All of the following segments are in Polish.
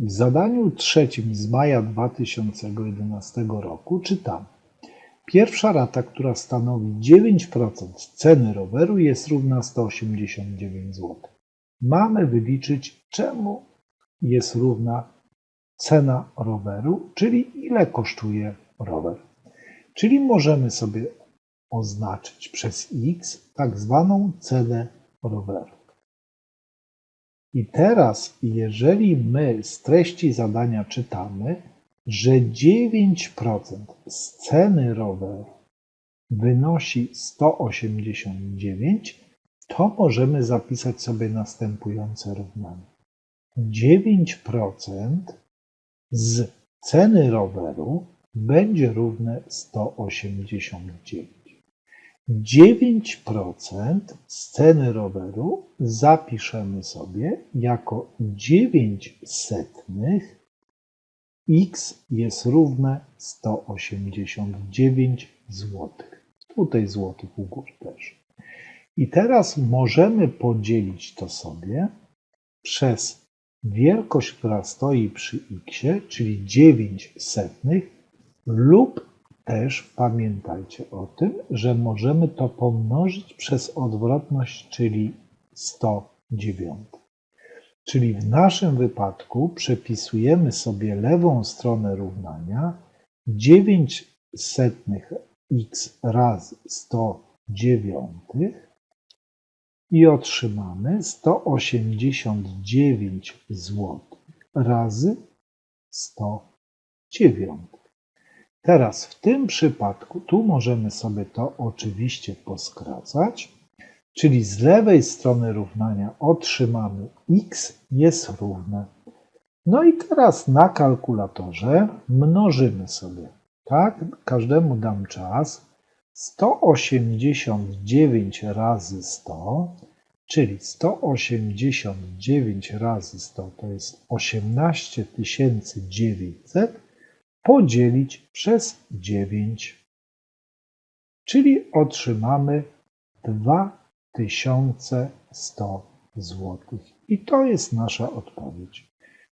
W zadaniu trzecim z maja 2011 roku czytamy. Pierwsza rata, która stanowi 9% ceny roweru jest równa 189 zł. Mamy wyliczyć, czemu jest równa cena roweru, czyli ile kosztuje rower. Czyli możemy sobie oznaczyć przez x tak zwaną cenę roweru. I teraz, jeżeli my z treści zadania czytamy, że 9% z ceny roweru wynosi 189, to możemy zapisać sobie następujące równanie. 9% z ceny roweru będzie równe 189. 9% z ceny roweru zapiszemy sobie jako 9 setnych x jest równe 189 zł. Tutaj złotych u też. I teraz możemy podzielić to sobie przez wielkość, która stoi przy x, czyli 9 setnych lub też pamiętajcie o tym, że możemy to pomnożyć przez odwrotność, czyli 109. Czyli w naszym wypadku przepisujemy sobie lewą stronę równania 9 setnych x razy 109 i otrzymamy 189 zł razy 109. Teraz w tym przypadku, tu możemy sobie to oczywiście poskracać, czyli z lewej strony równania otrzymamy x jest równe. No i teraz na kalkulatorze mnożymy sobie, tak? Każdemu dam czas. 189 razy 100, czyli 189 razy 100 to jest 18 900 podzielić przez 9, czyli otrzymamy 2100 zł. I to jest nasza odpowiedź.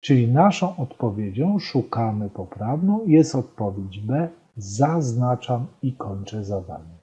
Czyli naszą odpowiedzią szukamy poprawną jest odpowiedź B. Zaznaczam i kończę zadanie.